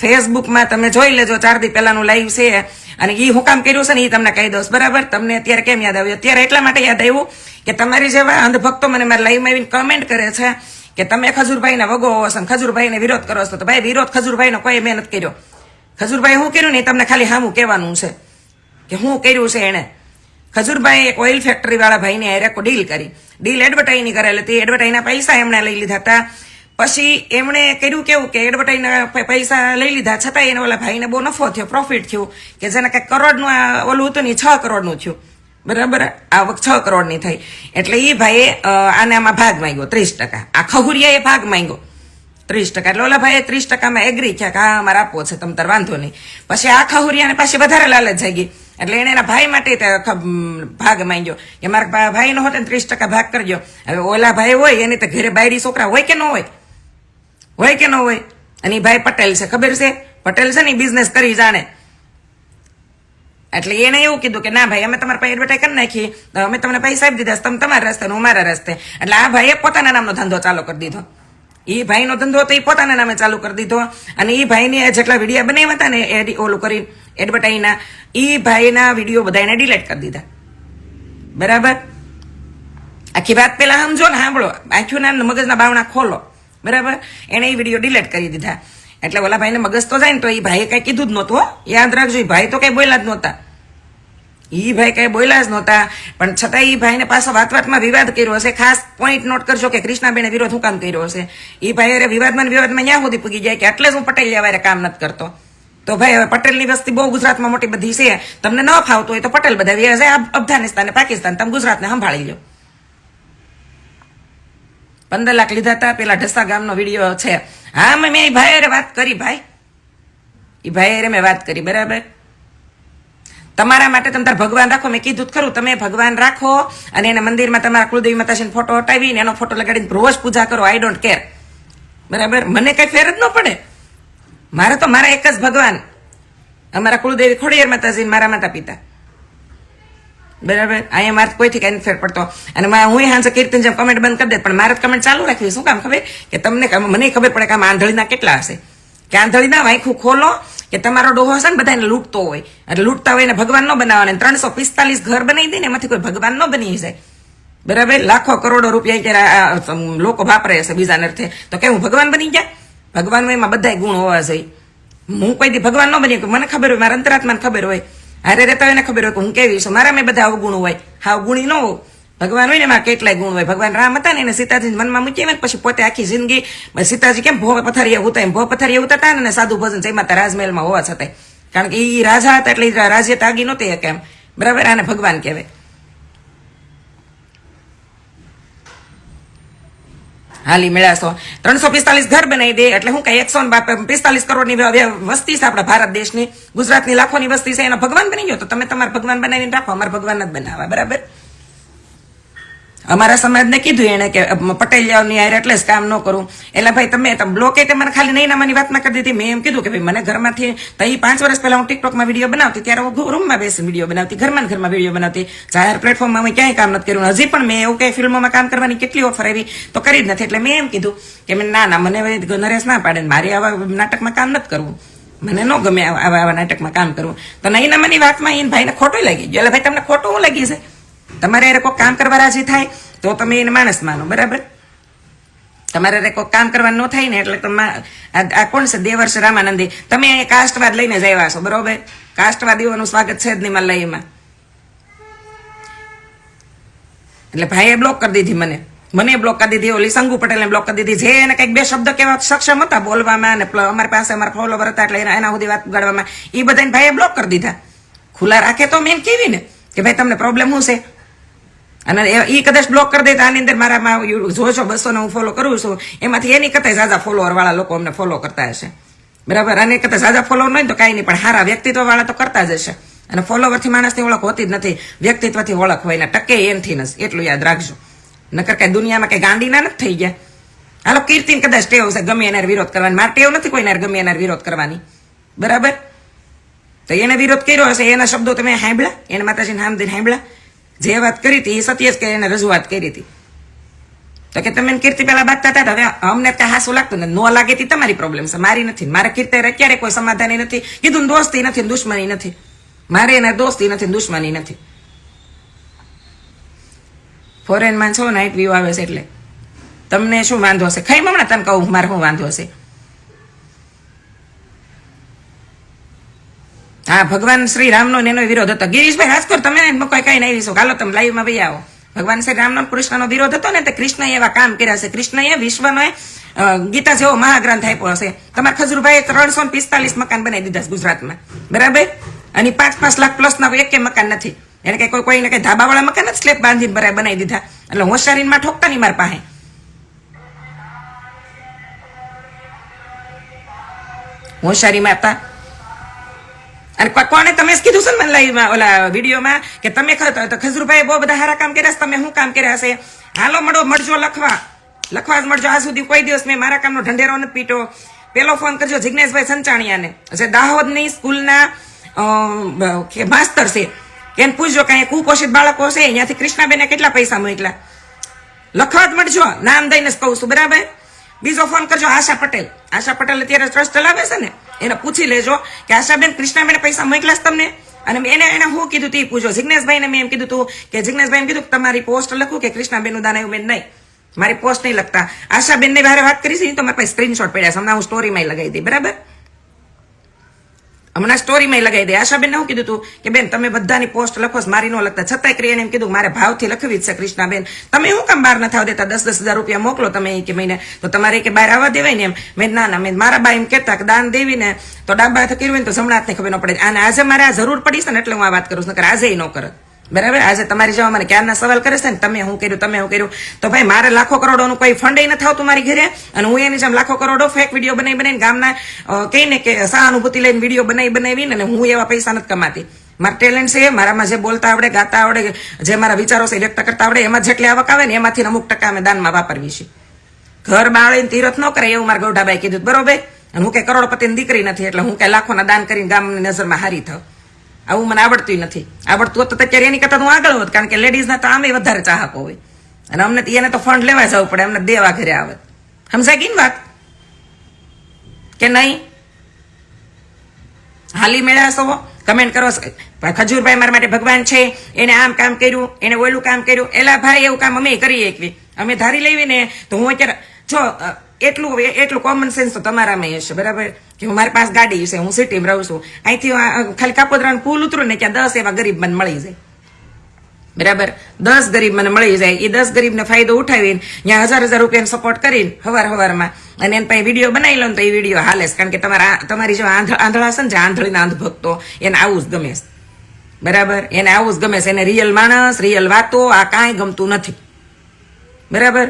ફેસબુકમાં તમે જોઈ લેજો ચાર દી પહેલાનું લાઈવ છે. અને એ હું કામ કર્યું છે ને એ તમને કહી દઉં. બરાબર? તમને અત્યારે કેમ યાદ આવ્યું? અત્યારે એટલા માટે યાદ આવ્યું કે તમારી જેવા અંધભક્તો મને મારા લાઈવમાં આવીને કમેન્ટ કરે છે કે તમે ખજૂરભાઈને વગો હોવો છો ખજુરભાઈને વિરોધ કરો છો, તો ભાઈ વિરોધ ખજૂરભાઈનો કોઈ મહેનત કર્યો? ખજૂરભાઈ હું કર્યું ને તમને ખાલી હામું કહેવાનું છે કે હું કર્યું છે એણે? ખજૂરભાઈ એક ઓઇલ ફેક્ટરી વાળા ભાઈને હારે ડીલ કરી. ડીલ એડવર્ટાઈઝની કરેલી હતી. એડવર્ટાઈઝના પૈસા એમણે લઈ લીધા હતા. પછી એમણે કર્યું કેવું કે એડવર્ટાઈઝના પૈસા લઈ લીધા છતાં એને ઓલા ભાઈને બહુ નફો થયો પ્રોફિટ થયું કે જેને કંઈક કરોડનું ઓલું હતું ને છ કરોડનું થયું. બરાબર? આવક છ કરોડની થઈ. એટલે એ ભાઈએ આને આમાં ભાગ માંગ્યો, ત્રીસ ટકા. આ ખહુરિયાએ ભાગ માંગ્યો, ત્રીસ ટકા. એટલે ઓલા ભાઈએ ત્રીસ ટકામાં એગ્રી થયા કે, હા અમારે આપવો છે, તમ તાર વાંધો નહીં. પછી આ ખહુરિયાને પાછી વધારે લાલચ જાગી. એટલે એને એના ભાઈ માટે ભાગ માંગ્યો. કે, મારા ભાઈનો હોત ને ત્રીસ ટકા ભાગ કરજો. હવે ઓલા ભાઈ હોય, એની તો ઘરે બાયડી છોકરા હોય કે ન હોય? હોય કે ન હોય? અને ભાઈ પટેલ છે, ખબર છે? પટેલ છે ને બિઝનેસ કરી જાણે. એટલે એને એવું કીધું કે, ના ભાઈ, અમે તમારા પાસે એડવર્ટાઈઝ કરી નાખીએ. અમે તમને પૈસા આપી દીધા તમે તમારા રસ્તે હું મારા રસ્તે. એટલે આ ભાઈએ પોતાના નામનો ધંધો ચાલુ કરી દીધો. એ ભાઈનો ધંધો હતો એ પોતાના નામે ચાલુ કરી દીધો. અને એ ભાઈને જેટલા વીડિયો બનાવ્યા હતા ને એડી ઓલું કરી એડવર્ટાઈઝના એ ભાઈના વીડિયો બધા એને ડિલીટ કરી દીધા. બરાબર? આખી વાત પેલા સમજો ને, સાંભળો. આંખોના ને મગજના બાવણા ખોલો. બરાબર? એણે એ વીડિયો ડિલીટ કરી દીધા. એટલે ઓલા ભાઈને મગજ તો જાય ને તો એ ભાઈએ કાંઈ કીધું જ નહોતું યાદ રાખજો, એ ભાઈ તો કંઈ બોલ્યા જ નહોતા. ઈ ભાઈ કાંઈ બોલ્યા જ નહોતા. પણ છતાં એ ભાઈને પાછો વાત વાતમાં વિવાદ કર્યો હશે. ખાસ પોઈન્ટ નોટ કરજો કે કૃષ્ણાબેને વિરોધ હું કામ કર્યો હશે? એ ભાઈ અરે વિવાદમાં વિવાદમાં ન્યા સુધી પૂગી જાય કે એટલે જ હું પટેલ લેવારે કામ નથી કરતો? તો ભાઈ, હવે પટેલની વસ્તી બહુ ગુજરાતમાં મોટી બધી છે. તમને ન ફાવતું હોય તો પટેલ બધા છે અફઘાનિસ્તાન પાકિસ્તાન, તમે ગુજરાતને સંભાળી લો પંદર લાખ લીધા હતા, પેલા ઢસા ગામનો વીડિયો છે. હા મેં એ ભાઈ વાત કરી, ભાઈ. એ ભાઈ મેં વાત કરી, બરાબર? તમારા માટે તમે તાર ભગવાન રાખો, મેં કીધું ખરું, તમે ભગવાન રાખો અને એના મંદિરમાં તમારા કુળદેવી માતાજીનો ફોટો હટાવીને એનો ફોટો લગાડીને રોજ પૂજા કરો આઈ ડોન્ટ કેર બરાબર? મને કઈ ફેર જ ન પડે. મારે તો મારા એક જ ભગવાન. અમારા કુળદેવી ખોડિયાર માતાજી મારા માતા પિતા. બરાબર? અહીંયા મારે કોઈથી કઈ ફેર પડતો. અને હું હાંસે કીર્તન જેમ કમેન્ટ બંધ કરી દે, પણ મારે કમેન્ટ ચાલુ રાખવી શું કામ ખબર? કે તમને મને ખબર પડે કે આમ આંધળીના કેટલા હશે. કે આંધળીના વાંખું ખોલો, કે તમારો ડોહો હશે ને બધાને લૂંટતો હોય. એટલે લૂંટતા હોય ને ભગવાન ન બનાવવાને. ત્રણસો પિસ્તાલીસ ઘર બનાવી દે ને એમાંથી કોઈ ભગવાન ન બની જાય. બરાબર? લાખો કરોડો રૂપિયા આ લોકો વાપરે હશે બીજા અર્થે. તો કે હું ભગવાન બની ગયા? ભગવાન એમાં બધાય ગુણ હોવા જોઈએ. હું કોઈ દી ભગવાન ન બની મને ખબર હોય, મારા અંતરાત્માને ખબર હોય. હારે રહેતા હોય ને ખબર હોય કે હું કેવી છું. મારા મેં બધા અવગુણ હોય. હા ગુણી ન હોય. ભગવાન હોય ને, એમાં કેટલાય ગુણ હોય. ભગવાન રામ હતા ને, એને સીતાજી મનમાં મૂકી ને પછી પોતે આખી જિંદગી સીતાજી કેમ ભો પથારીએ ઉતા એમ ભો પથારીએ ઉતરતા ને સાધુ ભોજન જય માતા રાજમહેલમાં હોવા છતાંય. કારણ કે એ રાજા હતા એટલે રાજ્ય તાગી નહોતી કેમ બરાબર? આને ભગવાન કહેવાય. હાલી મેળાશો ત્રણસો પિસ્તાલીસ ઘર બનાવી દે એટલે હું કઈ એકસો પિસ્તાલીસ કરોડની વ્ય- વ્ય- વસ્તી છે આપણા ભારત દેશની. ગુજરાતની લાખોની વસ્તી છે. એનો ભગવાન બની ગયો તો તમે તમારા ભગવાન બનાવીને રાખો. અમારા ભગવાન જ બનાવવા. બરાબર? અમારા સમાજને કીધું એને કે પટેલિયાઓની પટેલની હારે એટલે જ કામ ન કરું. એટલે ભાઈ, તમે બ્લોકે તે મને ખાલી નહીં નામાની વાતમાં કરી દીધી? મેં એમ કીધું કે, ભાઈ, મને ઘરમાંથી તઈ પાંચ વર્ષ પહેલા હું ટિકટોકમાં વીડિયો બનાવતી, ત્યારે હું રૂમમાં બેસી વીડિયો બનાવતી, ઘરમાં ઘરમાં વીડિયો બનાવતી. જાહેર પ્લેટફોર્મમાં મેં ક્યાંય કામ નથી કર્યું. હજી પણ મેં એવું કઈ ફિલ્મોમાં કામ કરવાની કેટલી ઓફર આવી, તો કરી જ નથી. એટલે મેં એમ કીધું કે, મેં, ના ના, મને નરેશ ના પાડે ને મારે આવા નાટકમાં કામ નથી કરવું. મને ન ગમે આવા આવા નાટકમાં કામ કરવું. તો નહીં નામાની વાતમાં એને ભાઈને ખોટું લાગી ગયું. એટલે ભાઈ, તમને ખોટું શું લાગી છે? તમારે એને કોઈ કામ કરવા રાજી થાય, તો તમે એને માણસ માનો, બરાબર? તમારે હારે કોઈ કામ કરવાનું ન થાય ને, એટલે તમે આ કોણ છે? દેવર્ષ રામાનંદી. તમે કાસ્ટવાદ લઈને જ આવ્યા છો, બરોબર? કાસ્ટવાદીઓનું સ્વાગત છે જ નહીં મલાઈમાં એટલે ભાઈએ બ્લોક કરી દીધી મને. મને બ્લોક કરી દીધી, ઓલી સંગુ પટેલને બ્લોક કરી દીધી. જે એને કંઈક બે શબ્દ કહેવા સક્ષમ હતા બોલવામાં અને અમારી પાસે અમારા ફોલોવર હતા એટલે એના સુધી વાત ગાડવામાં એ બધાને ભાઈએ બ્લોક કરી દીધા. ખુલ્લા રાખે તો મેં કેવી ને? કે ભાઈ, તમને પ્રોબ્લેમ શું છે? અને એ કદાચ બ્લોક કરી દે તો આની અંદર મારા જોશો જોજો બસો હું ફોલો કરું છું. એમાંથી એની કરતા ઝાઝા ફોલોવર વાળા લોકો અમને ફોલો કરતા હશે. બરાબર? અને કરતા ઝાઝા ફોલોવર નહીં તો કાંઈ નહીં, પણ સારા વ્યક્તિત્વ વાળા તો કરતા જ હશે. અને ફોલોવરથી માણસની ઓળખ હોતી જ નથી. વ્યક્તિત્વથી ઓળખ હોય ને ટકે એનથી નથી એટલું યાદ રાખજો. નકર કઈ દુનિયામાં કઈ ગાંડીના નથી થઈ ગયા. હાલો, કીર્તિન કદાચ ટેવ છે ગમે એના વિરોધ કરવાની. મારે ટેવ નથી કોઈના ગમે એના વિરોધ કરવાની. બરાબર? તો એને વિરોધ કર્યો હશે, એના શબ્દો તમે સાંભળ્યા? એને માતાજીને હામદીને સાંભળ્યા? જે વાત કરી હતી એ સત્ય જ કે એને રજૂઆત કરી હતી. તો કે તમે કીર્તિ પેલા બાંધતા હતા, હવે અમને ત્યાં હાસું લાગતું ને નો લાગે તે તમારી પ્રોબ્લેમ છે, મારી નથી મારે કીર્તિ ક્યારે કોઈ સમાધાની નથી, કીધું દોસ્તી નથી દુશ્મની નથી. મારે એને દોસ્તી નથી દુશ્મની નથી. ફોરેનમાં છો નાઇટ વ્યૂ આવે છે એટલે. તમને શું વાંધો હશે? ખાઈ હમણાં તને કહું, મારે શું વાંધો હશે? હા ભગવાન શ્રી રામનો એનો વિરોધ હતો. ગિરીશભાઈ રાજકોટ તમે કોઈ કઈ નહીં વિશો. તમે લાઈવમાં ભાઈ આવો. ભગવાન શ્રી રામનો કૃષ્ણનો વિરોધ હતો ને તે કૃષ્ણએ એવા કામ કર્યા છે. વિશ્વનો એ, અ, ગીતા જેવો મહાગ્રંથ આપ્યો હશે. તમારા ખજુરભાઈ ત્રણસો પિસ્તાલીસ મકાન બનાવી દીધા છે ગુજરાતમાં. બરાબર? અને પાંચ પાંચ લાખ પ્લસ ના કે મકાન નથી. એને કઈ કોઈ કોઈને કઈ ધાબાવાળા મકાન જ સ્લેબ બાંધીને બરાબર બનાવી દીધા. એટલે હોશિયારીમાં ઠોકતા નહીં મારા પાસે. હોશિયારીમાં હતા. અને કોને તમે કીધું છે ને મને લાઈવમાં ઓલા વિડીયોમાં, કે તમે ખજુરભાઈ બહુ બધા સારા કામ કર્યા છે, તમે શું કામ કર્યા છે? હાલો મળો, મળજો લખવા. લખવા જ મળજો. આ સુધી કોઈ દિવસ મેં મારા કામનો ઢંઢેરો નથી પીટો પેલો ફોન કરજો જિજ્ઞેશભાઈ સંચાણિયાને. જે દાહોદની સ્કૂલના માસ્તર છે. એને પૂછજો કે અહીંયા કુપોષિત બાળકો છે, અહીંયાથી કૃષ્ણાબેને કેટલા પૈસા મોકલા લખવા જ મળજો. નામ દઈને જ કહું છું, બરાબર? બીજો ફોન કરજો આશા પટેલ. આશા પટેલ અત્યારે ટ્રસ્ટ ચલાવે છે ને? એને પૂછી લેજો કે આશાબેન, કૃષ્ણાબેન પૈસા મોકલાશ તમને? અને એને એને હું કીધું તે પૂછો. જિજ્ઞેશભાઈને મેં એમ કીધું તું કે જિજ્ઞેશભાઈ એમ કીધું કે તમારી પોસ્ટ લખું કે કૃષ્ણાબેનનું દાન એવું બેન નહીં, મારી પોસ્ટ નહીં લખતા. આશાબેન ને બારે વાત કરી છે તો મારી સ્ક્રીનશોટ પડ્યા છે. હમણાં હું સ્ટોરીમાં લગાવી દઈ, બરાબર? હમણાં સ્ટોરીમાં લગાવી દે. આશાબેન શું કીધું કે, બેન, તમે બધાની પોસ્ટ લખો મારી નો લખતા. છતાંય ક્રિયાને એમ કીધું, મારે ભાવથી લખવી જ છે, કૃષ્ણાબેન. તમે શું કામ બહાર નથી થાવ દેતા? દસ દસ હજાર રૂપિયા મોકલો તમે કે મહિને. તો તમારે કે બહાર આવવા દેવાય ને એમ? મેં ના ના. મેં મારા બા એમ કહેતા કે દાન દેવી ને તો ડાબા હાથે કર્યું ને તો જમણા હાથને ખબર ન પડે. અને આજે મારે આ જરૂર પડી છે ને એટલે હું આ વાત કરું છું, નકર આજે ન કરત બરાબર? આજે તમારી જેવા મને ક્યારના સવાલ કરે છે ને તમે શું કર્યું, તમે શું કર્યું? તો ભાઈ, મારે લાખો કરોડોનું કોઈ ફંડ નથી આવતું મારી ઘરે. અને હું એની જેમ લાખો કરોડો ફેક વીડિયો બનાવી બનાવીને ગામના કહીને કે સહાનુભૂતિ લઈને વીડિયો બનાવી બનાવીને અને હું એવા પૈસા નથી કમાતી. મારા ટેલેન્ટ છે, મારામાં જે બોલતા આવડે, ગાતા આવડે, જે મારા વિચારો છે વ્યક્ત કરતા આવડે, એમાં જેટલી આવક આવે ને એમાંથી અમુક ટકા અમે દાનમાં વાપરવી છે ઘર બાળીને તીરથ ન કરે એવું મારા ગૌઢાભાઈ કીધું. બરોબર? અને હું કે કરોડપતિની દીકરી નથી, એટલે હું કે લાખોના દાન કરીને ગામની નજરમાં હારી થાવ. આવું મને આવડતું નથી. આવડતું હોત તો અત્યારે એની કરતા હું આગળ હોત, કારણ કે લેડીઝના તો આમે વધારે ચાહકો હોય. અને અમને એને તો ફંડ લેવા જવું પડે, અમને દેવા ઘરે આવત. સમજાય ગઈ વાત? કે નહીં? હાલી મેળાશો કમેન્ટ કરો ખજૂરભાઈ મારા માટે ભગવાન છે. એને આમ કામ કર્યું, એને ઓલું કામ કર્યું. એલા ભાઈ એવું કામ અમે કરીએ એકવી અમે ધારી લેવી ને, તો હું અત્યારે, જો એટલું એટલું કોમન સેન્સ તો તમારામાં હશે, બરાબર? કે હું મારી પાસે ગાડી છે, હું સિટીમાં રહું છું. અહીંથી ખાલી કાપોદરાનું પુલ ઉતરું ને ત્યાં દસ એવા ગરીબ મને મળી જાય. બરાબર? દસ ગરીબ મને મળી જાય. એ દસ ગરીબને ફાયદો ઉઠાવીને ત્યાં હજાર હજાર રૂપિયાનો સપોર્ટ કરીને હવાર હવારમાં. અને એને પાસે વીડિયો બનાવી લો ને તો એ વીડિયો હાલે કારણ કે તમારા તમારી જો આંધ આંધળા છે ને, જે આંધળીના અંધભક્તો, એને આવું જ ગમે બરાબર? એને આવું જ ગમે છે. એને રિયલ માણસ રિયલ વાતો, આ કાંઈ ગમતું નથી. બરાબર?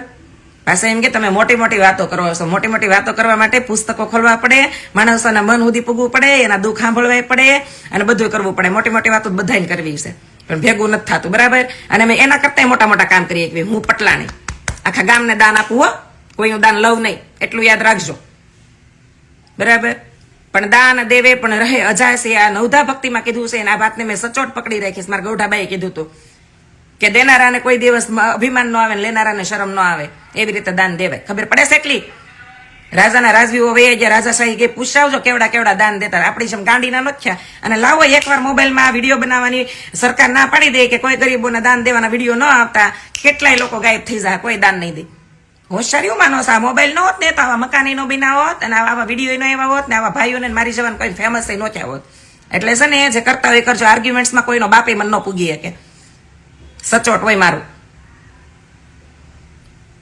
પાછા એમ કે તમે મોટી મોટી વાતો કરો છો. મોટી મોટી વાતો કરવા માટે પુસ્તકો ખોલવા પડે, માણસોના મન ઉદી પૂગવું પડે, એના દુઃખ સાંભળવા પડે અને બધું કરવું પડે. મોટી મોટી વાતો બધાને કરવી છે. પણ ભેગું નથી થતું, બરાબર? અને અમે એના કરતા મોટા મોટા કામ કરીએ કે હું પટલાણી આખા ગામને દાન આપું હો. કોઈ હું દાન લઉં નહીં. એટલું યાદ રાખજો. બરાબર? પણ દાન દેવે પણ રહે અજાશે આ નવધા ભક્તિમાં કીધું છે આ વાતને મેં સચોટ પકડી રાખીશ. મારા ગૌઢાબાઈએ કીધું હતું. કે દેનારાને કોઈ દિવસ અભિમાન ન આવે ને લેનારાને શરમ ન આવે, એવી રીતે દાન દેવાય. ખબર પડે છે એટલી રાજાના રાજવીઓ વહી ગયા રાજાશાહી કે પૂછાવજો કેવડા કેવડા દાન દેતા આપણી જેમ ગાંડીના નથી અને લાવો એકવાર મોબાઈલમાં આ વીડિયો બનાવવાની સરકાર ના પાડી દે કે કોઈ ગરીબોને દાન દેવાના વીડિયો ન આવતા. કેટલાય લોકો ગાયબ થઈ જાય, કોઈ દાન નહીં દે. હોશિયારી માનો છે આ મોબાઈલ નો હોત ને તો આવા મકાની નો બી ના હોત અને આવા વીડિયો નો એવા હોત ને આવા ભાઈઓને મારી જવાનું કોઈ ફેમસ નો થયા હોત. એટલે છે ને જે કરતા હોય કરજો. આર્ગ્યુમેન્ટ્સમાં કોઈનો બાપે મન ન પૂગી શકે. સચોટ હોય મારું.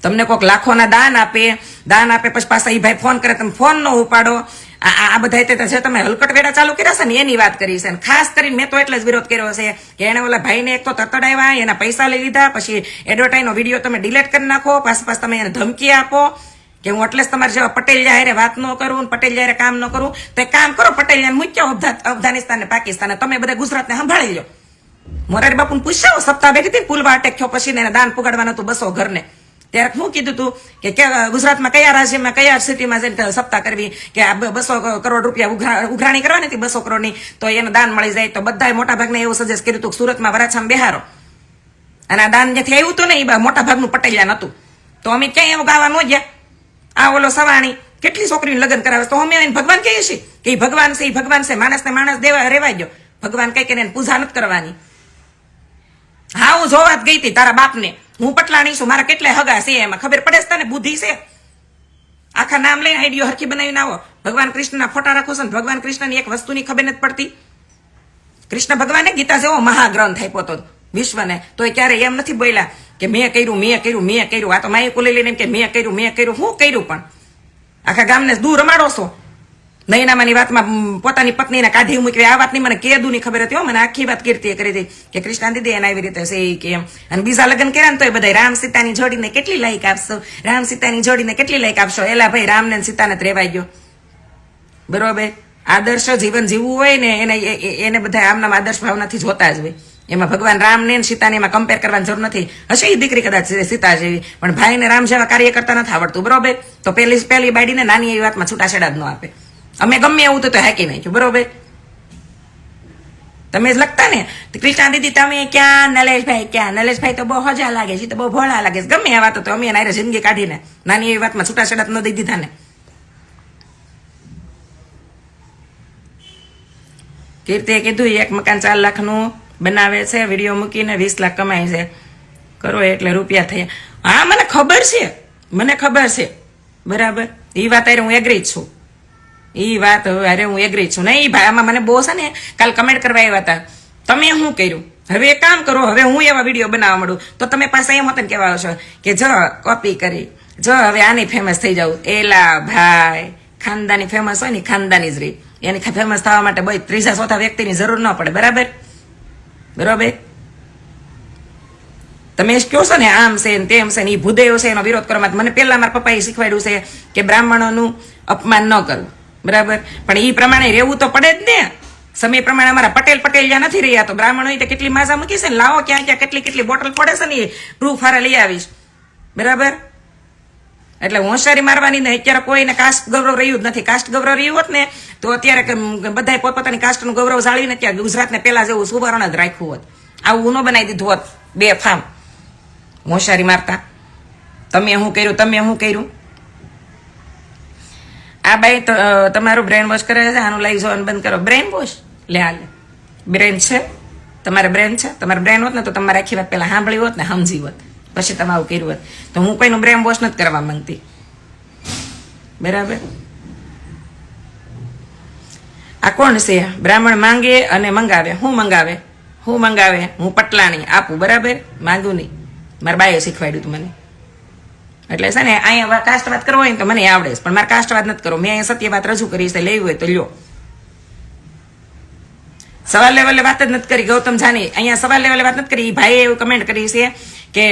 તમને કોઈક લાખોના દાન આપે દાન આપે પછી પાછા એ ભાઈ ફોન કરે, તમે ફોન ન ઉપાડો. આ બધા તે છે, તમે હલકટ વેડા ચાલુ કર્યા છે ને, એની વાત કરી છે. ખાસ કરીને મેં તો એટલે જ વિરોધ કર્યો છે કે એને ઓલા ભાઈને એક તો તતડાવ્યા, એના પૈસા લઈ લીધા, પછી એડવર્ટાઈઝનો વીડિયો તમે ડિલીટ કરી નાખો, પાછા પાછા તમે એને ધમકી આપો કે હું એટલે જ તમારે જેવા પટેલ જાહેરે વાત ન કરું પટેલ જાહેરે કામ ન કરું. તો કામ કરો, પટેલ મૂક્યો અફઘાનિસ્તાન ને પાકિસ્તાન તમે બધા ગુજરાતને સંભાળી લો મોરારી બાપુ પૂછ્યા સપ્તાહ બેઠી હતી પુલવા અટેક પછી એને દાન પુગાડવાનું હતું બસો ઘરને. ત્યારે હું કીધું હતું કે ગુજરાતમાં કયા રાજ્યમાં, કયા સિટીમાં જઈને સપ્તાહ કરવી? કે આ બસો કરોડ રૂપિયા ઉઘરાણી કરવાની હતી બસો કરોડની, તો એને દાન મળી જાય તો બધાએ મોટાભાગને એવું સજેસ્ટ કર્યું હતું કે સુરતમાં વરાછામાં બેહારો. અને આ દાન જ્યાંથી આવ્યું હતું ને, એ મોટાભાગનું મોટા ભાગનું પટેલિયા નહોતું. તો અમે ક્યાંય એવું ગાવા ન ગયા. આ ઓલો સવાણી કેટલી છોકરીને લગ્ન કરાવે? તો અમે એને ભગવાન કહીએ છીએ કે ભગવાન છે એ ભગવાન છે, માણસને માણસ દેવા રેવાય ગયો. ભગવાન કઈ કે પૂજા નથી કરવાની. હા, હું જોવા જ ગઈ હતી તારા બાપને. હું પટલાણી છું, મારા કેટલા હગા છે એમાં. ખબર પડે છે તને? બુદ્ધિ છે. આખા નામ લઈને આઈડિયો હરખી બનાવીને આવો. ભગવાન કૃષ્ણના ફોટા રાખો છો ને, ભગવાન કૃષ્ણની એક વસ્તુની ખબર નથી પડતી. કૃષ્ણ ભગવાને ગીતા જેવો મહાગ્રંથ આપ્યો હતો વિશ્વને. તો એ ક્યારે એમ નથી બોલ્યા કે મેં કર્યું મેં કર્યું મેં કર્યું. આ તો માય કુલે લઈને કે મેં કર્યું મેં કર્યું. હું કર્યું પણ? આખા ગામને દૂર રમાડો છો. નૈનામાની વાતમાં પોતાની પત્નીને કાઢી મૂકી આ વાતની મને કેદુની ખબર હતી મને આખી વાત કીર્તિએ કરી હતી કે કૃષ્ણ દીદી એના આવી રીતે છે કે અને બીજા લગ્ન કર્યા ને તો બધા રામ સીતાની જોડીને કેટલી લાઈક આપશો? રામ સીતાની જોડીને કેટલી લાઈક આપશો? એલા ભાઈ રામને સીતાને રેવાઈ ગયો. બરોબર? આદર્શ જીવન જીવવું હોય ને એને એ- એ- એને બધા આમનામ આદર્શ ભાવનાથી જોતા જ હોય. એમાં ભગવાન રામને ને સીતાને એમાં કમ્પેર કરવાની જરૂર નથી. હશે એ દીકરી કદાચ સીતા જેવી, પણ ભાઈને રામ જેવા કાર્ય કરતા નથી આવડતું. બરોબર? તો પહેલી પહેલી બાડીને નાની એવી વાતમાં છૂટાછેડા જ ન આપે. અમે ગમે એવું તો હે હાકી નાખ્યું, બરોબર? તમે જ લખતા ને? કૃષ્ણા દીદી, તમે ક્યાં? નલેશભાઈ ક્યાં? નલેશભાઈ તો બહુ હજા લાગે છે, તો બહુ ભોળા લાગે છે. ગમે આ વાતો તો અમે એના જિંદગી કાઢીને નાની એવી વાતમાં છૂટાછેડા ન દઈ દીધા ને. કીર્તિએ કીધું, એક મકાન ચાર લાખનું બનાવે છે, વીડિયો મૂકીને વીસ લાખ કમાય છે. કરો એટલે રૂપિયા થયા. હા, મને ખબર છે, મને ખબર છે. બરાબર? એ વાત હું એગ્રી છું. એ વાત હવે અરે હું એગ્રી છું. નહીં, ભાઈ, આમાં મને બહુ છે ને, કાલ કમેન્ટ કરવા આવ્યા હતા. તમે શું કર્યું? હવે એક કામ કરો, હવે હું એવા વીડિયો બનાવવા માંડું. તો તમે પાસે એમ હતા કહેવા છો કે, જો કોપી કરી. જો, હવે આની ફેમસ થઈ જાઉં. એલા ભાઈ, ખાનદાની ફેમસ હોય ને ખાનદાની જ રહી. એની ફેમસ થવા માટે ભાઈ ત્રીજા ચોથા વ્યક્તિની જરૂર ન પડે. બરાબર? બરાબર? તમે કહો છો ને, આમ છે ને, તેમ છે ને એ ભૂદેવ છે. એનો વિરોધ કરવા મને પહેલા મારા પપ્પાએ શીખવાડ્યું છે કે બ્રાહ્મણોનું અપમાન ન કરવું. બરાબર? પણ એ પ્રમાણે રહેવું તો પડે જ ને. સમય પ્રમાણે અમારા પટેલ પટેલ જ્યાં નથી રહ્યા, તો બ્રાહ્મણો તો કેટલી માજા મૂકી છે ને? લાવો ક્યાં ક્યાં કેટલી કેટલી બોટલ પડે છે ને એ પ્રૂફ હારે લઈ આવીશ. બરાબર? એટલે હોશિયારી મારવાની ને અત્યારે કોઈને કાસ્ટ ગૌરવ રહ્યું જ નથી. કાસ્ટ ગૌરવ રહ્યું હોત ને, તો અત્યારે બધા પોતપોતાની કાસ્ટનું ગૌરવ જાળવીને ત્યાં ગુજરાતને પહેલા જેવું સુવર્ણ જ રાખ્યું હોત. આવું ન બનાવી દીધું હોત બે ફામ. હોશિયારી મારતા. તમે શું કર્યું, તમે શું કર્યું? આ ભાઈ તો, તમારું બ્રેન વોશ કરે છે આનું લાઈવ જોવાનું બંધ કરો. બ્રેન વોશ લે. હાલે બ્રેન છે? તમારે બ્રેન છે? તમારે બ્રેન હોત ને તો તમારે આખી વાત પહેલાં સાંભળી હોત ને સમજી હોત. પછી તમે આવું કર્યું હોત. તો હું કોઈનું બ્રેન વોશ નથી કરવા માંગતી. બરાબર? આ કોણ છે? બ્રાહ્મણ માંગે અને મંગાવે. હું મંગાવે? હું મંગાવે? હું પટલાણી આપું. બરાબર? માંગુ નહીં. મારા બાએ શીખવાડ્યું હતું મને. એટલે છે ને, અહીંયા કાસ્ટ વાત કરવો હોય તો મને આવડે છે. પણ મારે કાસ્ટ વાત નથી કરવો. મેં અહીંયા સત્ય વાત રજૂ કરી છે, લેવી હોય તો લ્યો. સવાલ લેવલે વાત જ નથી કરી, ગૌતમ જાની. અહીંયા સવાલ લેવલે વાત નથી કરી. એ ભાઈએ એવું કમેન્ટ કરી છે કે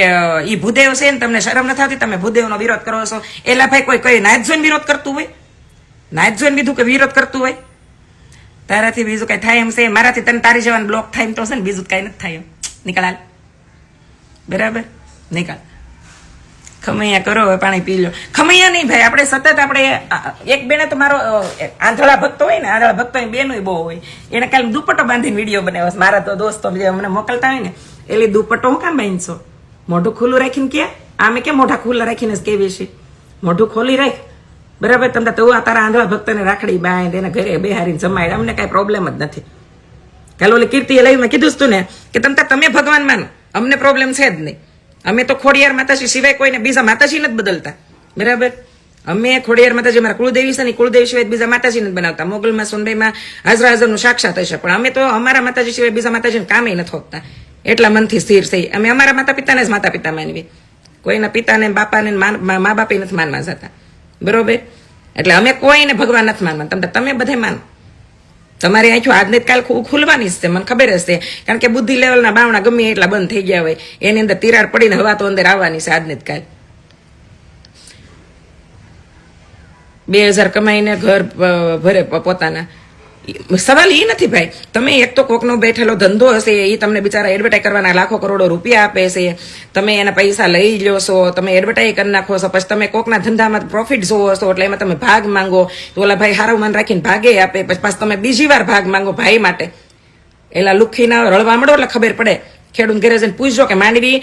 ઈ ભૂદેવ છે ને, તમને શરમ નથી આવતી? તમે ભૂદેવનો વિરોધ કરો છો. એલા ભાઈ કોઈ કોઈ નાયત જોઈને વિરોધ કરતું હોય? નાયત જોઈને બીજું કે વિરોધ કરતું હોય? તારાથી બીજું કઈ થાય એમ છે? મારાથી તને તારી જવાનું બ્લોક થાય એમ તો છે ને, બીજું કઈ નથી થાય એમ. નીકળાલ બરાબર? નીકળ. ખમૈયા કરો, હવે પાણી પી લો. ખમૈયા નહીં ભાઈ, આપણે સતત આપણે એક બેને તો મારો આંધળા ભક્તો હોય ને, આંધળા ભક્તો બેનો બહુ હોય. એને કાલે દુપટ્ટો બાંધીને વીડિયો બનાવ્યો મારા તો દોસ્તો જે અમને મોકલતા હોય ને એટલે દુપટ્ટો હું કામ બાંધશો? મોઢું ખુલ્લું રાખીને કે? આમે કેમ મોઢા ખુલ્લા રાખીને કેવી છે? મોઢું ખોલી રાખ. બરાબર તમને તો તારા આંધળા ભક્તને રાખડી બાંધ, એને ઘરે બેહારીને જમાય, અમને કાંઈ પ્રોબ્લેમ જ નથી. કાલે ઓલી કીર્તિએ લઈ મેં કીધું તું ને, કે તમતા તમે ભગવાન માનો, અમને પ્રોબ્લેમ છે જ નહીં. અમે તો ખોડિયાર માતાજી સિવાય કોઈને બીજા માતાજી નથી બદલતા. બરાબર? અમે ખોડિયાર માતાજી અમારા કુળદેવી છે ને કુળદેવી સિવાય બીજા માતાજી નથી બનાવતા. મોગલમાં સોનભાઈમાં હાજરા હાજરનું સાક્ષાત હશે. પણ અમે તો અમારા માતાજી સિવાય બીજા માતાજીને કામે નથી હોતા એટલા મનથી સ્થિર થઈ અમે અમારા માતા પિતાને જ માતા પિતા માનવી કોઈના પિતાને, બાપાને મા બાપે નથી માનવા જતા. બરોબર? એટલે અમે કોઈને ભગવાન નથી માનવા તમે તમે બધે માનો. તમારી આંખો આજને કાલ ખુલવાની જ છે, મને ખબર છે. કારણ કે બુદ્ધિ લેવલના બાવણા ગમે એટલા બંધ થઈ ગયા હોય. એની અંદર તિરાડ પડીને હવા તો અંદર આવવાની છે આજને કાલ. બે હજાર કમાઈને ઘર ભરે પોતાના. સવાલ એ નથી ભાઈ. તમે એક તો કોકનો બેઠેલો ધંધો હશે એ તમને બિચારા એડવર્ટાઈઝ કરવાના લાખો કરોડો રૂપિયા આપે છે. તમે એના પૈસા લઈ લો છો તમે એડવર્ટાઈઝ કરી નાખો છો, પછી તમે કોકના ધંધામાં પ્રોફિટ જોવો છો, એટલે એમાં તમે ભાગ માંગો. તો ઓલા ભાઈ હારું માન રાખીને ભાગે આપે, પછી પાછ તમે બીજી વાર ભાગ માંગો ભાઈ માટે. એલા લુખીના રળવા મળો એટલે ખબર પડે. ખેડૂત ઘરે જઈને પૂછજો કે માંડવી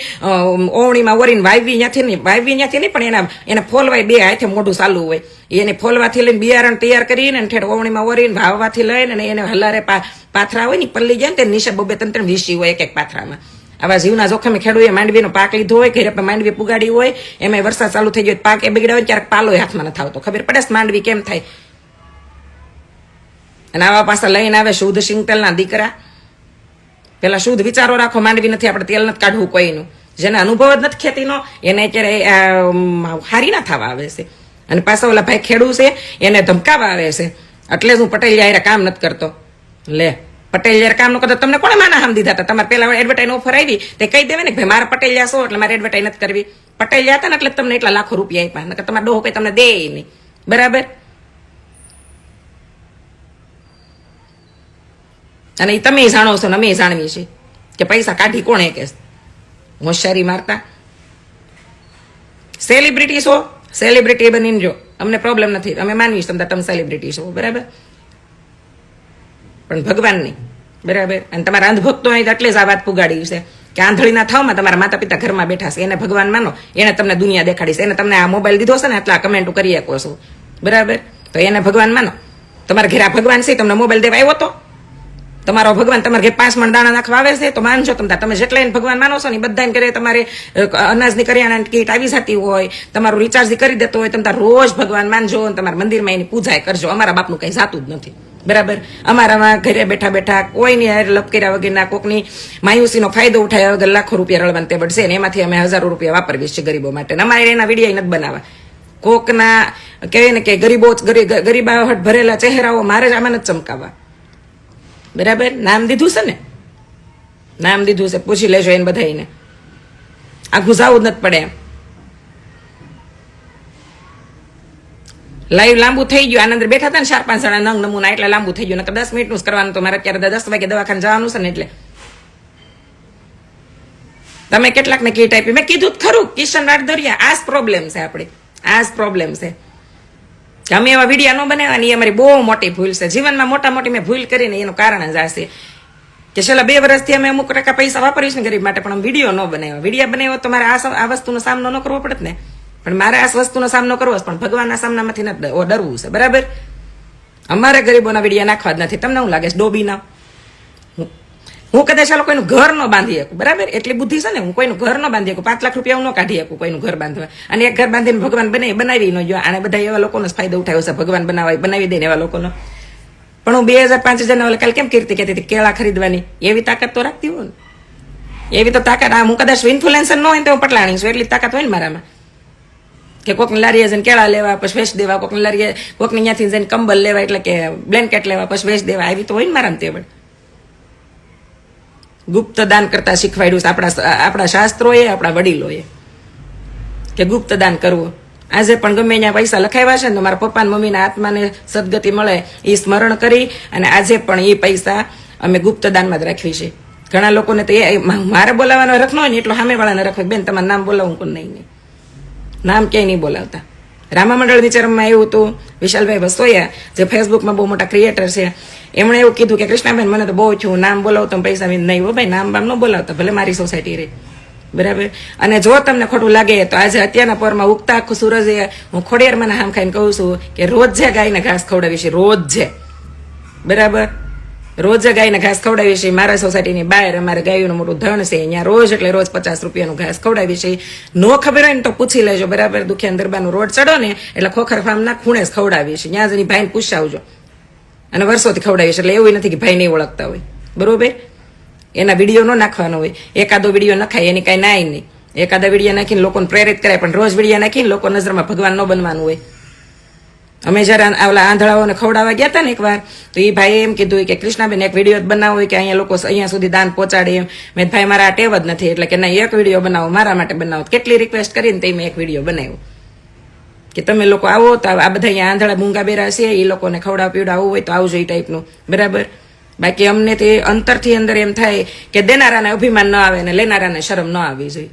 ઓવણીમાં ઓરીને વાવી ત્યાંથી નહીં વાવવી ત્યાંથી નહીં, પણ એના, એને ફોલવાય બે હાથે મોઢું ચાલુ હોય. એને ફોલવાથી લઈને બિયારણ તૈયાર કરીને ઠેઠ ઓવણીમાં ઓરીને વાવવાથી લઈને અને એને હલારે પાથરા હોય ને પલ્લી જાય ને નીચે બબે ત્રણ ત્રણ વીસી હોય એક એક પાથરામાં. આવા જીવના જોખમે ખેડૂએ માંડવીનો પાક લીધો હોય, ઘરે માંડવી પુગાડી હોય એમાં વરસાદ ચાલુ થઈ ગયો પાક એ બગડ્યો હોય ક્યારેક પાલો હાથમાં નથી આવતો ખબર પડે માંડવી કેમ થાય? અને આવા પાછા લઈને આવે શુદ્ધ સિંગતલના દીકરા. પેલા શુદ્ધ વિચારો રાખો, માંડવી નથી, આપણે તેલ નથી કાઢવું કોઈનું. જેને અનુભવ જ નથી ખેતીનો, એને અત્યારે હારી ના થવા આવે છે. અને પાછા ઓલા ભાઈ ખેડૂ છે, એને ધમકાવા આવે છે. એટલે જ હું પટેલ યારે કામ નથી કરતો. લે, પટેલ જયારે કામ ન કરતો તમને કોને માના હામ દીધા હતા? તમારે પેલા એડવર્ટાઈઝ ઓફર આવી, તે કહી દેવે ને ભાઈ, મારા પટેલ છો, એટલે મારે એડવર્ટાઈઝ નથી કરવી. પટેલ હતા ને, એટલે તમને એટલા લાખો રૂપિયા આપ્યા. નકર તમારે ડોહો કઈ તમને દે નહીં. બરાબર? અને એ તમે જાણો છો ને અમે જાણવી છીએ કે પૈસા કાઢી કોણે કે હોશિયારી મારતા. સેલિબ્રિટી છો? સેલિબ્રિટી બનીને જો. અમને પ્રોબ્લેમ નથી. અમે માનવી તમને તમે સેલિબ્રિટી છો, બરાબર? પણ ભગવાન નહીં, બરાબર? અને તમારા અંધભક્તો અહીં એટલે જ આ વાત પુગાડી છે કે આંધળીના થાવમાં તમારા માતા પિતા ઘરમાં બેઠા છે. એને ભગવાન માનો. એને તમને દુનિયા દેખાડી છે. એને તમને આ મોબાઈલ દીધો છે ને, એટલા કમેન્ટો કરી શકો છો. બરાબર? તો એને ભગવાન માનો. તમારા ઘરે ભગવાન છે, તમને મોબાઈલ દેવા આવ્યો તો? તમારો ભગવાન તમારે ઘેર પાંચ મણ દાણા નાખવા આવે છે, તો માનજો તમે તમે જેટલા એને ભગવાન માનો છો ને બધાને ઘરે તમારે અનાજની કરિયાણાની કીટ આવી જતી હોય, તમારું રિચાર્જ કરી દેતો હોય, તમે રોજ ભગવાન માનજો અને તમારા મંદિરમાં એની પૂજા કરજો. અમારા બાપનું કંઈ જાતું જ નથી. બરાબર? અમારામાં ઘરે બેઠા બેઠા કોઈની હારે લપ કર્યા વગરના, કોકની માયુસીનો ફાયદો ઉઠાવ્યા વગર લાખો રૂપિયા રળવાન તે છે ને એમાંથી અમે હજારો રૂપિયા વાપરવી છે ગરીબો માટે. અમારે એના વિડીયા નથી બનાવવા. કોકના કહે ને કે ગરીબો જ ગરી- ગરીબાહટ ભરેલા ચહેરાઓ મારે જ આમાં નથી ચમકાવવા. બરાબર? નામ દીધું છે ને? નામ દીધું છે. પૂછી લેજો એને બધાને આ ઘૂસાવું જ નથી પડે એમ. લાઈવ લાંબુ થઈ ગયું. આનંદ બેઠા હતા ને ચાર પાંચ જણા નંગ નમૂના, એટલે લાંબુ થઈ ગયું. નકર દસ મિનિટનું જ કરવાનું. તો મારે અત્યારે દસ વાગે દવાખાને જવાનું છે ને એટલે. તમે કેટલાકને કીટ આપી. મેં કીધું ખરું, કિશન રાઠદોરિયા આ જ પ્રોબ્લેમ છે આપણે. આ જ પ્રોબ્લેમ છે. કે અમે એવા વીડિયો ન બનાવવાની, એ અમારી બહુ મોટી ભૂલ છે. જીવનમાં મોટા મોટી મેં ભૂલ કરીને એનું કારણ જ હશે કે છેલ્લા બે વર્ષથી અમે અમુક ટકા પૈસા વાપરીશ ને ગરીબ માટે, પણ વીડિયો ન બનાવ્યો. વીડિયો બનાવ્યો તો મારે આ આ વસ્તુનો સામનો ન કરવો પડત ને? પણ મારે આ વસ્તુનો સામનો કરવો છે, પણ ભગવાનના સામનામાંથી ડરવું છે. બરાબર? અમારે ગરીબોના વિડીયા નાખવા જ નથી. તમને હું લાગે છે? ડોબીના? હું- હું કદાચ ચાલો કોઈનું ઘર ન બાંધી શકું. બરાબર? એટલી બુદ્ધિ છે ને, હું કોઈનું ઘર ન બાંધી શકું. પાંચ લાખ રૂપિયા હું ન કાઢી શકું કોઈનું ઘર બાંધવા. અને એક ઘર બાંધીને ભગવાન બને બનાવી ન જો. આને બધા એવા લોકોનો ફાયદો ઉઠાવ્યો છે. ભગવાન બનાવાય, બનાવી દે એવા લોકોનો. પણ હું બે હજાર પાંચ હજારના ઓલા કાલે કેમ કીર્તિ કહેતી હતી, કેળા ખરીદવાની. એવી તાકાત તો રાખતી હોય એવી તો તાકાત, આ હું કદાચ ઇન્ફ્લુએન્સર ન હોય તો હું પટલાણી છું. એટલી તાકાત હોય ને મારામાં. કે કોકની લારીએ જઈને કેળા લેવા, પછી વેચ દેવા. કોકની લારીએ, કોકની ત્યાંથી જઈને કંબલ લેવા, એટલે કે બ્લેન્કેટ લેવા, પછી વેચ દેવા. આવી તો હોય ને મારામાં તેવડ ગુપ્ત દાન કરતા શીખવાડ્યું છે. આપણા આપણા શાસ્ત્રોએ, આપણા વડીલોએ. કે ગુપ્ત દાન કરવું. આજે પણ ગમે ત્યાં પૈસા લખાવ્યા છે ને મારા પપ્પા મમ્મીના આત્માને સદગતિ મળે એ સ્મરણ કરી અને આજે પણ એ પૈસા અમે ગુપ્ત દાનમાં જ રાખવી છે. ઘણા લોકોને તો એ મારે બોલાવવાનો રખનો હોય ને એટલો સામેવાળાને રખો બેન, તમારું નામ બોલાવું પણ નહીં નહીં નામ ક્યાંય નહીં બોલાવતા. રામા મંડળ વિચારમાં એવું હતું, વિશાલભાઈ વસોયા, જે ફેસબુકમાં બહુ મોટા ક્રિએટર છે. એમણે એવું કીધું કે, કૃષ્ણાબેન, મને તો બહુ છું નામ બોલાવતો પૈસા નહીં ભાઈ, નામ બામ ન બોલાવતા, ભલે મારી સોસાયટી રહે. બરાબર? અને જો તમને ખોટું લાગે, તો આજે અત્યારના પોરમાં ઉગતા આખું સૂરજ હું ખોડિયારમાં હામ ખાઈને કહું છું કે, રોજ જે ગાયને ઘાસ ખવડાવી છે રોજ જે. બરાબર? રોજ ગાયને ઘાસ ખવડાવી છે મારા સોસાયટીની બહાર અમારે ગાયોનું મોટું ધણ છે, અહીંયા રોજ એટલે રોજ પચાસ રૂપિયાનું ઘાસ ખવડાવી છે નો ખબર હોય ને તો પૂછી લેજો, બરાબર? દુખિયાન દરબારનું રોડ ચડો ને, એટલે ખોખર ફાર્મના ખૂણે જ ખવડાવી છે ત્યાં જઈને ભાઈને પૂછાવજો. અને વર્ષોથી ખવડાવી છે એટલે એવું નથી કે ભાઈ નહીં ઓળખતા હોય. બરોબર? એના વીડિયો ન નાખવાનો હોય. એકાદો વીડિયો નખાય, એની કાંઈ નાય નહીં. એકાદા વીડિયો નાખીને લોકોને પ્રેરિત કરાય, પણ રોજ વીડિયો નાખીને લોકો નજરમાં ભગવાન ન બનવાનું હોય. અમે જયારે ઓલા આંધળાઓને ખવડાવવા ગયા હતા ને એકવાર, તો એ ભાઈ એમ કીધું કે કૃષ્ણાબેન, એક વીડિયો બનાવો કે અહીંયા લોકો અહીંયા સુધી દાન પહોંચાડે એમ. મેં ભાઈ, મારા ટેવ જ નથી, એટલે કે ના એક વીડિયો બનાવો, મારા માટે બનાવો. કેટલી રિક્વેસ્ટ કરીને તે મેં એક વીડિયો બનાવ્યો. કે તમે લોકો આવો તો આ બધા અહીંયા આંધળા મૂંગા બેરા છે, એ લોકોને ખવડાવ પીવડાવવું હોય તો આવજો એ ટાઈપનું બરાબર? બાકી અમને તે અંતરથી અંદર એમ થાય કે દેનારાને અભિમાન ન આવે ને લેનારાને શરમ ન આવવી જોઈએ